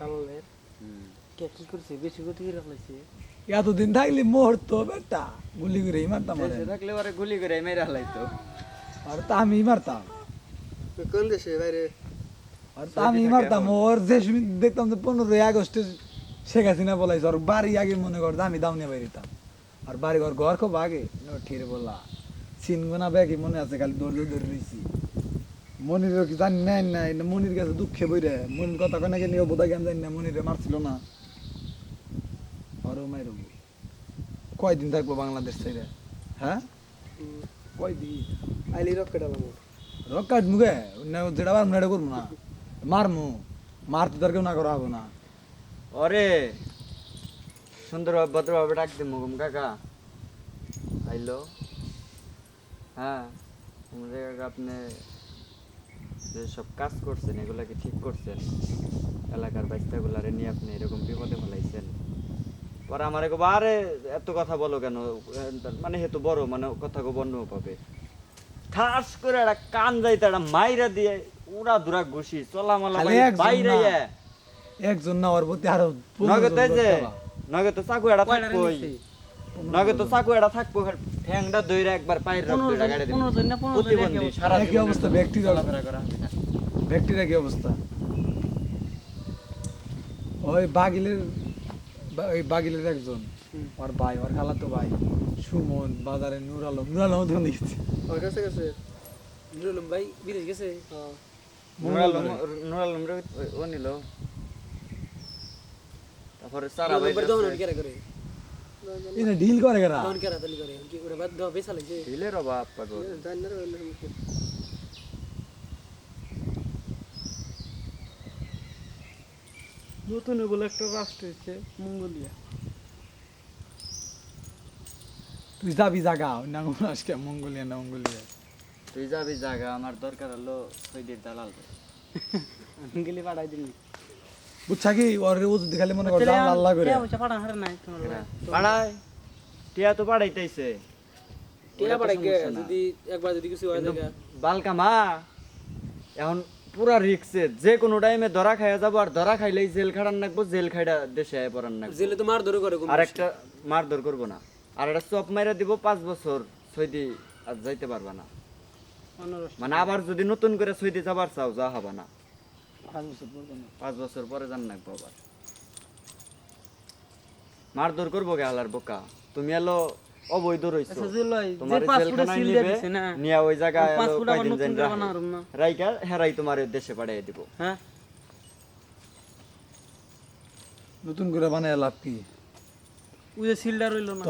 দালালের কে কি করছে? বেশি গতি করে রাখলাইছে এতদিন থাকলি মুহূর্ত বেটা। গুলি করে মারতাম। থাকলে ওরে গুলি করে মেরে হালাইতো আর তা আমি মারতাম। কোন দেশে বাইরে? আর তা আমি মারতাম। ওর যে দেখতাম যে পনেরোই আগস্টে শেখ হাসিনা বলাইছে ওর বাড়ি আগে মনে করতো আমি দাউনে বাইরিতাম আর বাড়ি ঘর ঘর খুব আগে। ঠিরে বললা চিনগোনা ব্যাগই মনে আছে খালি দৌড়ে ধরে রয়েছি মনির কি জানি নাই নাই মনির কাছে দুঃখে বইরে। মনির কথা কেন গেলে বোধা জ্ঞান জানি না মনিরে মারছিল না। আরও মাইরব কয়দিন থাকব বাংলাদেশ ছেড়ে? হ্যাঁ? কয়দিন? আইলি রকেট আলাম রকাট মুগে যেটা বার মেডে করব না। মারমু। মারতে তার কেউ না করা হবে না। ওরে সুন্দর ভদ্রভাবে ডাক দে মুগুম কাকা। আইলো। হ্যাঁ কাকা আপনি যে সব কাজ করছেন এগুলা কি ঠিক করছেন? এলাকার বাচ্চাগুলারে নিয়ে আপনি এরকম বিপদে ফেলাইছেন? পরে আমার একবার আরে এত কথা বলো কেন? মানে হেতু বড় মানে কথা গো বন্য পাবে ঠাস করে একটা কান যাইতে একটা মাইরা দিয়ে উড়া দুরা ঘুষি চলামালা খালি একজন বাইরে। একজন না ওর প্রতি আরও পনেরো নগে তো যে নগে তো চাকু এটা থাকবই। নগে তো চাকু এটা থাকব ঠ্যাংটা দইরা একবার পায়ের গাড়ি প্রতিবন্ধী সারা জীবন অবস্থা, এরকম চলাফেরা করা ব্যক্তির কি অবস্থা। ওই বাগিলের ওই বাগিলের একজন। ওর ভাই ওর খালাতো ভাই সুমন বাজারে নুর আলম। নুর আলম তো দেখছি ওর কাছে গেছে? নুরুলম ভাই বিদেশ গেছে? নুর আলম নুর আলম ও- ও নিল। তারপরে সারা ভাই নম্বর দহন কেরা করে এটা ডিল করে কেরা? দহন কেরা তালি করে। কি ওরা বাদ দাও বেসা লাগছে দিলের অভাব পাগল জানি না রে নতুন বলে একটা রাষ্ট্র হচ্ছে মঙ্গোলিয়া। তুই যাবি জাগা না আজকে মঙ্গোলিয়া না মঙ্গোলিয়া? তুই যাবি জায়গা আমার দরকার হলো সৈদির দালাল। গেলে পাঠাই দিলি বুঝছা কি? ওর ও যদি খালি মনে কর জান আল্লাহ করে। পাঠা হারে নাই পাড়ায়? টিয়া তো পাড়াইতেছে। টিয়া যদি একবার যদি কিছু হয় দেখা। বালকা মা এখন পুরা রিক্সে যে কোনো টাইমে ধরা খাইয়া যাব আর ধরা খাইলেই জেল খাটার নাকবো জেল খাইটা দেশে আয় পড়ার নাকবো। জেলে তো মার ধরে করে আর একটা মারধর করব না। আর একটা চপ মাইরা দিব পাঁচ বছর সৈদি আর যাইতে পারবা না। মানে আবার যদি নতুন করে সৈদি যাবার চাও যা হবে না। পাঁচ বছর পর্যন্ত পাঁচ বছর পরে জান নাকবো আবার মারধর করব গে হালার বোকা। তুমি এলো অবৈধ রইছো। আচ্ছা তোমার জেলখানায় নিবে না? নিয়া ওই জায়গায় কয়দিন নতুন যেন করে রাখে। বানারুম না? রাইকা হেরাই তোমার দেশে পাঠিয়ে দিব। হ্যাঁ? নতুন করে বানায় লাভ কি? ওই যে সিলটা রইল না।